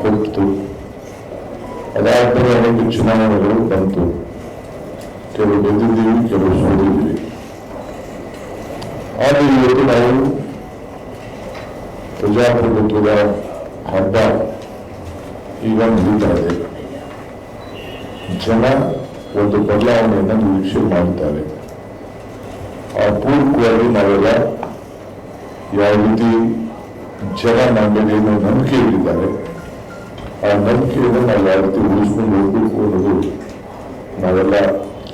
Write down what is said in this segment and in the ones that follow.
ಕೊಟ್ಟು ಅದಾದ್ಮೇಲೆ ಅನೇಕ ಚುನಾವಣೆಗಳು ಬಂತು. ಕೆಲವು ಗೆದ್ದಿದ್ದೀವಿ, ಕೆಲವು ಸೋದಿದ್ದೀವಿ ಆದರೆ ಇವತ್ತು ನಾವು ಪ್ರಜಾಪ್ರಭುತ್ವದ ಹಬ್ಬ ಈಗ ಮುಗಿತಾ ಇದೆ. ಜನ ಒಂದು ಬದಲಾವಣೆಯನ್ನು ನಿರೀಕ್ಷೆ ಮಾಡುತ್ತಾರೆ ಆ ಪೂರ್ವಕವಾಗಿ ನಾವೆಲ್ಲ ಯಾವ ರೀತಿ ಜನ ನಮ್ಮ ಮೇಲೆ ಏನು ನಂಬಿಕೆ ಇಟ್ಟಿದ್ದಾರೆ ಆ ನಂಬಿಕೆಯನ್ನು ನಾವು ಯಾವ ಉಳಿಸ್ಕೊಂಡು ಹೋಗ್ಬೇಕು ಅನ್ನೋದು ನಾವೆಲ್ಲ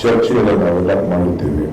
ಚರ್ಚೆಯನ್ನು ನಾವೆಲ್ಲ ಮಾಡುತ್ತೇವೆ